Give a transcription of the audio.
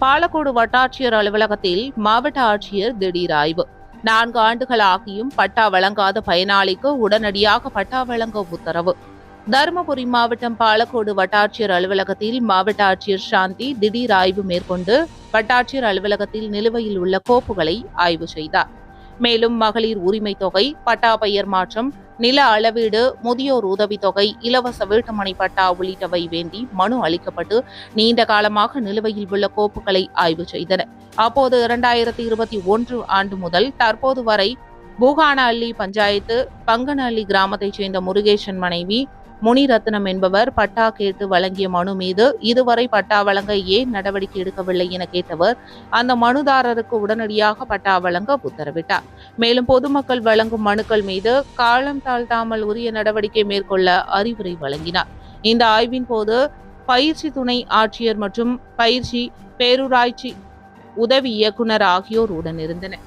பாலக்கோடு வட்டாட்சியர் அலுவலகத்தில் மாவட்ட ஆட்சியர் திடீர் ஆய்வு. நான்கு ஆண்டுகள் ஆகியும் பட்டா வழங்காத பயனாளிக்கு உடனடியாக பட்டா வழங்க உத்தரவு. தருமபுரி மாவட்டம் பாலக்கோடு வட்டாட்சியர் அலுவலகத்தில் மாவட்ட ஆட்சியர் சாந்தி திடீர் ஆய்வு மேற்கொண்டு வட்டாட்சியர் அலுவலகத்தில் நிலுவையில் உள்ள கோப்புகளை ஆய்வு செய்தார். மேலும் மகளிர் உரிமை தொகை பட்டா பெயர் மாற்றம் நில அளவீடு முதியோர் உதவித்தொகை இலவச வீட்டுமனை பட்டா உள்ளிட்டவை வேண்டி மனு அளிக்கப்பட்டு நீண்ட காலமாக நிலுவையில் உள்ள கோப்புகளை ஆய்வு செய்தனர் அப்போது இரண்டாயிரத்தி இருபத்தி ஒன்று ஆண்டு முதல் தற்போது வரை பூகானஅள்ளி பஞ்சாயத்து பங்கனஅள்ளி கிராமத்தைச் சேர்ந்த முருகேசன் மனைவி முனிரத்னம் என்பவர் பட்டா கேட்டு வழங்கிய மனு மீது இதுவரை பட்டா வழங்க ஏன் நடவடிக்கை எடுக்கவில்லை என கேட்டவர் அந்த மனுதாரருக்கு உடனடியாக பட்டா வழங்க உத்தரவிட்டார். மேலும் பொதுமக்கள் வழங்கும் மனுக்கள் மீது காலம் தாழ்த்தாமல் உரிய நடவடிக்கை மேற்கொள்ள அறிவுரை வழங்கினார். இந்த ஆய்வின் போது பயிற்சி துணை ஆட்சியர் மற்றும் பயிற்சி பேரூராட்சி உதவி இயக்குனர் ஆகியோர் உடனிருந்தனர்